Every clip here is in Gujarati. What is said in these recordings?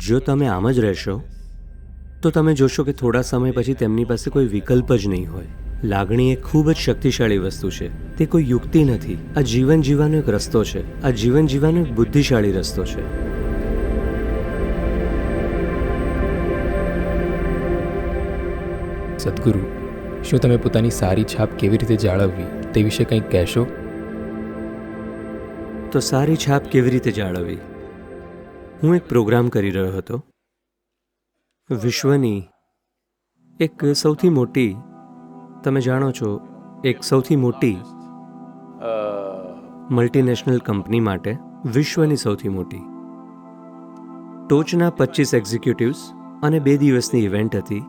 જો તમે આમ જ રહેશો તો તમે જોશો કે થોડા સમય પછી તેમની પાસે કોઈ વિકલ્પ જ નહીં હોય. લાગણી એ ખૂબ જ શક્તિશાળી વસ્તુ છે. તે કોઈ યુક્તિ નથી. આ જીવન જીવવાનો એક રસ્તો છે. આ જીવન જીવવાનો એક બુદ્ધિશાળી રસ્તો છે. સદગુરુ શું તમે પોતાની સારી છાપ કેવી રીતે જાળવવી તે વિશે કંઈક કહેશો? તો સારી છાપ કેવી રીતે જાળવવી? હું એક પ્રોગ્રામ કરી રહ્યો હતો. વિશ્વની એક સૌથી મોટી, તમે જાણો છો, એક સૌથી મોટી મલ્ટીનેશનલ કંપની માટે વિશ્વની સૌથી મોટી. ટોચના પચીસ એક્ઝિક્યુટિવ્સ અને બે દિવસની ઇવેન્ટ હતી.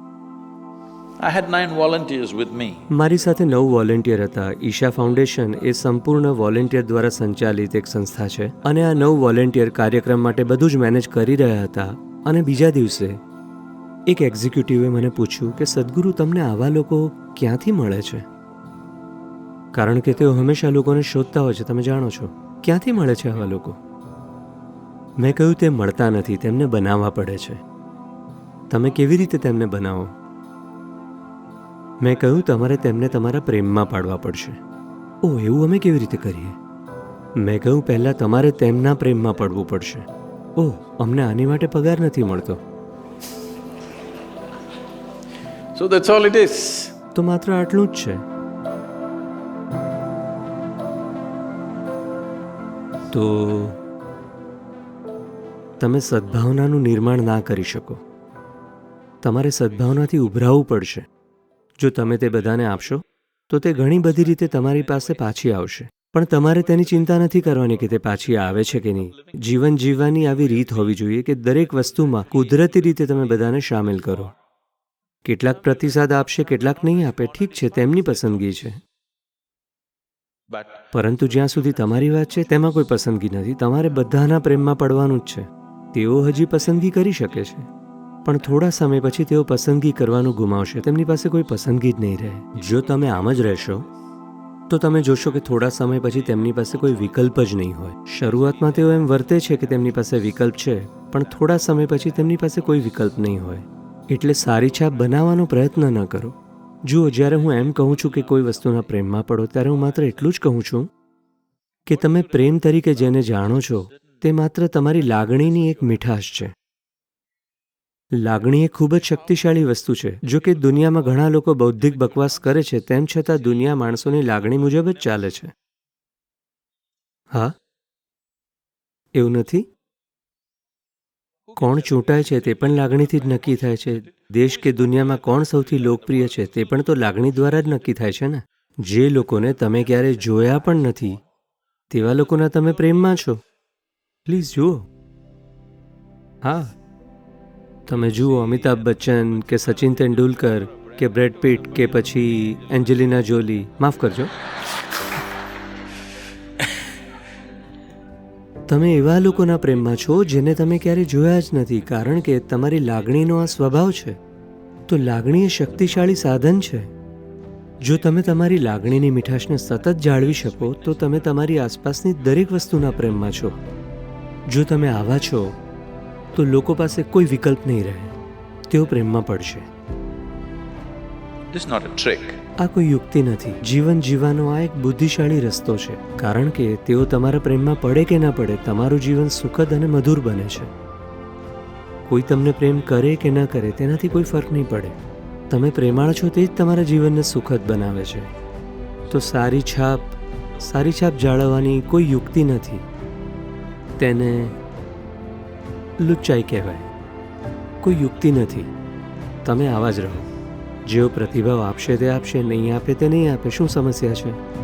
I had nine volunteers with me. મારી સાથે નવ વોલેન્ટિયર હતા. ઈશા ફાઉન્ડેશન એ સંપૂર્ણ વોલેન્ટિયર દ્વારા સંચાલિત એક સંસ્થા છે. અને આ નવ વોલેન્ટિયર કાર્યક્રમ માટે બધું જ મેનેજ કરી રહ્યા હતા. અને બીજા દિવસે એક એક્ઝિક્યુટિવે મને પૂછ્યું કે, સદગુરુ, તમને આવા લોકો ક્યાંથી મળે છે? કારણ કે તેઓ હંમેશા લોકોને શોધતા હોય છે. તમે જાણો છો. ક્યાંથી મળે છે આવા લોકો? મેં કહ્યું, તે મળતા નથી. તેમને બનાવવા પડે છે. તમે કેવી રીતે તેમને બનાવો? મેં કહ્યું તમારે તેમને તમારા પ્રેમમાં પાડવા પડશે. ઓ એવું અમે કેવી રીતે કરીએ? મેં કહ્યું પહેલાં તમારે તેમના પ્રેમમાં પડવું પડશે. ઓહ અમને આની માટે પગાર નથી મળતો. સો that's ઓલ ઇટ ઇઝ તો માત્ર આટલું જ છે. તો તમે સદ્ભાવનાનું નિર્માણ ના કરી શકો. તમારે સદ્ભાવનાથી ઉભરાવવું પડશે. જો તમે તે બધાને આપશો, તો તે ઘણી બધી રીતે તમારી પાસે પાછી આવશે. પણ તમારે તેની ચિંતા નથી કરવાની કે તે પાછી આવે છે કે નહીં. જીવન જીવવાની આવી રીત હોવી જોઈએ કે દરેક વસ્તુમાં કુદરતી રીતે તમે બધાને સામેલ કરો. કેટલાક પ્રતિસાદ આપશે, કેટલાક નહીં આપે, ઠીક છે, તેમની પસંદગી છે. પરંતુ જ્યાં સુધી તમારી વાત છે, તેમાં કોઈ પસંદગી નથી. તમારે બધાના પ્રેમમાં પડવાનું જ છે. તેઓ હજી પસંદગી કરી શકે છે. પણ થોડા સમય પછી તેઓ પસંદગી કરવાનું ગુમાવશે. તેમની પાસે કોઈ પસંદગી જ નહીં રહે. જો તમે આમ જ રહેશો, તો તમે જોશો કે થોડા સમય પછી તેમની પાસે કોઈ વિકલ્પ જ નહીં હોય. શરૂઆતમાં તેઓ એમ વર્તે છે કે તેમની પાસે વિકલ્પ છે, પણ થોડા સમય પછી તેમની પાસે કોઈ વિકલ્પ નહીં હોય. એટલે સારી છાપ બનાવવાનો પ્રયત્ન ન કરો. જુઓ, જ્યારે હું એમ કહું છું કે કોઈ વસ્તુના પ્રેમમાં પડો, ત્યારે હું માત્ર એટલું જ કહું છું કે તમે પ્રેમ તરીકે જેને જાણો છો, તે માત્ર તમારી લાગણીની એક મીઠાશ છે. લાગણી એ ખૂબ જ શક્તિશાળી વસ્તુ છે. જો કે દુનિયામાં ઘણા લોકો બૌદ્ધિક બકવાસ કરે છે, તેમ છતાં દુનિયા માણસોની લાગણી મુજબ જ ચાલે છે. હા? એવું નથી? કોણ ચૂંટાય છે તે પણ લાગણીથી જ નક્કી થાય છે. દેશ કે દુનિયામાં કોણ સૌથી લોકપ્રિય છે તે પણ તો લાગણી દ્વારા જ નક્કી થાય છે ને? જે લોકોને તમે ક્યારે જોયા પણ નથી, તેવા લોકોના તમે પ્રેમમાં છો. પ્લીઝ જુઓ. હા. તમે જુઓ, અમિતાભ બચ્ચન કે સચિન તેંડુલકર કે બ્રેડ પીટ કે પછી એન્જેલિના જોલી. માફ કરજો. તમે એવા લોકોના પ્રેમમાં છો જેને તમે ક્યારેય જોયા જ નથી, કારણ કે તમારી લાગણીનો આ સ્વભાવ છે. તો લાગણી એ શક્તિશાળી સાધન છે. જો તમે તમારી લાગણીની મીઠાશને સતત જાળવી શકો, તો તમે તમારી આસપાસની દરેક વસ્તુના પ્રેમમાં છો. જો તમે આવા છો તો લોકો પાસે કોઈ વિકલ્પ નહીં રહે. તેઓ પ્રેમમાં પડશે. This not not a trick. આ કોઈ યુક્તિ નથી. જીવન જીવવાનો આ એક બુદ્ધિશાળી રસ્તો છે. કારણ કે તેઓ તમારા પ્રેમમાં પડે કે ના પડે તમારું જીવન સુખદ અને મધુર બને છે. કોઈ તમને પ્રેમ કરે કે ના કરે તેનાથી કોઈ ફરક નહીં પડે. તમે પ્રેમાળ છો તે જ તમારા જીવનને સુખદ બનાવે છે. તો સારી છાપ સારી છાપ જાળવવાની કોઈ યુક્તિ નથી. તેને લુચ્ચાઈ કહેવાય. કોઈ યુક્તિ નથી. તમે આવા જ રહો. જેઓ પ્રતિભાવ આપશે તે આપશે, નહીં આપે તે નહીં આપે, શું સમસ્યા છે?